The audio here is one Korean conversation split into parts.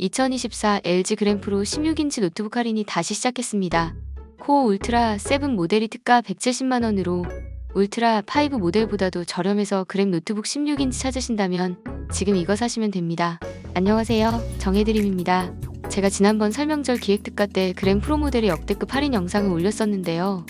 2024 LG 그램프로 16인치 노트북 할인이 다시 시작했습니다. 코어 울트라 7 모델이 특가 170만원으로 울트라 5 모델보다도 저렴해서 그램 노트북 16인치 찾으신다면 지금 이거 사시면 됩니다. 안녕하세요. 정혜드림입니다. 제가 지난번 설명절 기획특가 때 그램 프로 모델의 역대급 할인 영상을 올렸었는데요.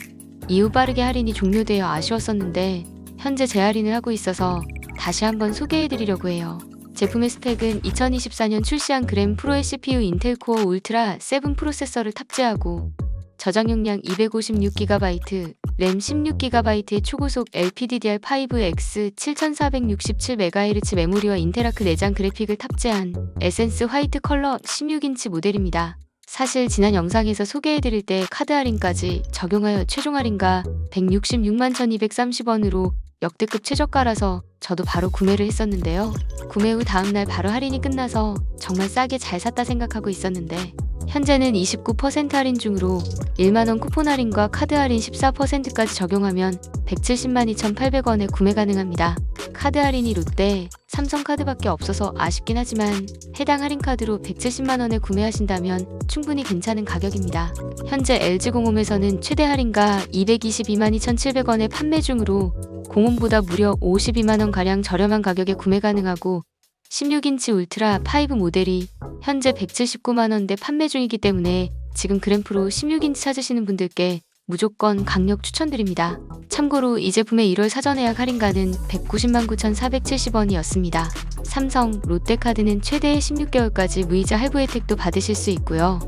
이후 빠르게 할인이 종료되어 아쉬웠었는데 현재 재할인을 하고 있어서 다시 한번 소개해드리려고 해요. 제품의 스펙은 2024년 출시한 그램 프로의 CPU 인텔 코어 울트라 7 프로세서를 탑재하고 저장 용량 256GB, 램 16GB의 초고속 LPDDR5X 7467MHz 메모리와 인테라크 내장 그래픽을 탑재한 에센스 화이트 컬러 16인치 모델입니다. 사실 지난 영상에서 소개해드릴 때 카드 할인까지 적용하여 최종 할인가 166만 1230원으로 역대급 최저가라서 저도 바로 구매를 했었는데요. 구매 후 다음날 바로 할인이 끝나서 정말 싸게 잘 샀다 생각하고 있었는데 현재는 29% 할인 중으로 1만원 쿠폰 할인과 카드 할인 14%까지 적용하면 170만 2,800원에 구매 가능합니다. 카드 할인이 롯데, 삼성카드밖에 없어서 아쉽긴 하지만 해당 할인 카드로 170만원에 구매하신다면 충분히 괜찮은 가격입니다. 현재 LG공홈에서는 최대 할인가 222만 2,700원에 판매 중으로 공홈보다 무려 52만원 가량 저렴한 가격에 구매 가능하고 16인치 울트라 5 모델이 현재 179만원대 판매 중이기 때문에 지금 그램프로 16인치 찾으시는 분들께 무조건 강력 추천드립니다. 참고로 이 제품의 1월 사전 예약 할인가는 190만 9,470원이었습니다. 삼성, 롯데카드는 최대 16개월까지 무이자 할부 혜택도 받으실 수 있고요.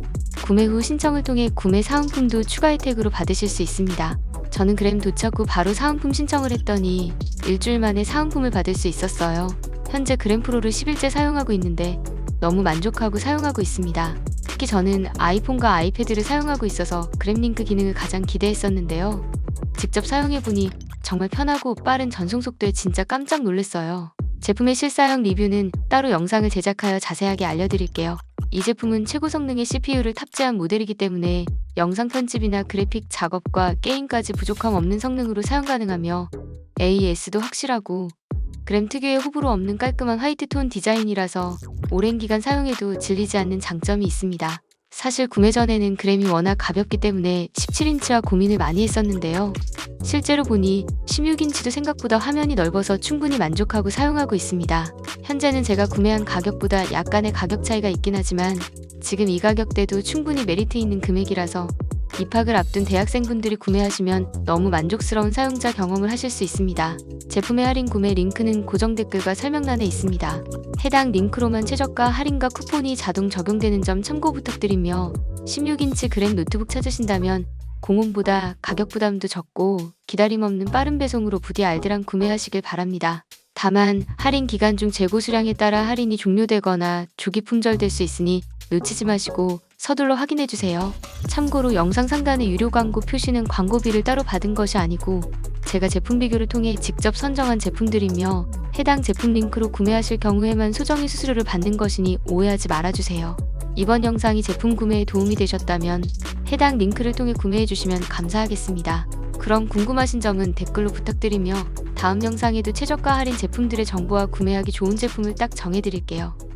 구매 후 신청을 통해 구매 사은품도 추가 혜택으로 받으실 수 있습니다. 저는 그램 도착 후 바로 사은품 신청을 했더니 일주일 만에 사은품을 받을 수 있었어요. 현재 그램프로를 10일째 사용하고 있는데 너무 만족하고 사용하고 있습니다. 특히 저는 아이폰과 아이패드를 사용하고 있어서 그램링크 기능을 가장 기대했었는데요. 직접 사용해보니 정말 편하고 빠른 전송 속도에 진짜 깜짝 놀랐어요. 제품의 실사형 리뷰는 따로 영상을 제작하여 자세하게 알려드릴게요. 이 제품은 최고 성능의 CPU를 탑재한 모델이기 때문에 영상 편집이나 그래픽 작업과 게임까지 부족함 없는 성능으로 사용 가능하며 AES도 확실하고 그램 특유의 호불호 없는 깔끔한 화이트 톤 디자인이라서 오랜 기간 사용해도 질리지 않는 장점이 있습니다. 사실 구매 전에는 그램이 워낙 가볍기 때문에 17인치와 고민을 많이 했었는데요. 실제로 보니 16인치도 생각보다 화면이 넓어서 충분히 만족하고 사용하고 있습니다. 현재는 제가 구매한 가격보다 약간의 가격 차이가 있긴 하지만 지금 이 가격대도 충분히 메리트 있는 금액이라서 입학을 앞둔 대학생분들이 구매하시면 너무 만족스러운 사용자 경험을 하실 수 있습니다. 제품의 할인 구매 링크는 고정 댓글과 설명란에 있습니다. 해당 링크로만 최저가 할인과 쿠폰이 자동 적용되는 점 참고 부탁드리며 16인치 그램 노트북 찾으신다면 공홈보다 가격 부담도 적고 기다림 없는 빠른 배송으로 부디 알드랑 구매하시길 바랍니다. 다만 할인 기간 중 재고 수량에 따라 할인이 종료되거나 조기 품절될 수 있으니 놓치지 마시고 서둘러 확인해 주세요. 참고로 영상 상단의 유료 광고 표시는 광고비를 따로 받은 것이 아니고 제가 제품 비교를 통해 직접 선정한 제품들이며 해당 제품 링크로 구매하실 경우에만 소정의 수수료를 받는 것이니 오해하지 말아주세요. 이번 영상이 제품 구매에 도움이 되셨다면 해당 링크를 통해 구매해 주시면 감사하겠습니다. 그럼 궁금하신 점은 댓글로 부탁드리며 다음 영상에도 최저가 할인 제품들의 정보와 구매하기 좋은 제품을 딱 정해드릴게요.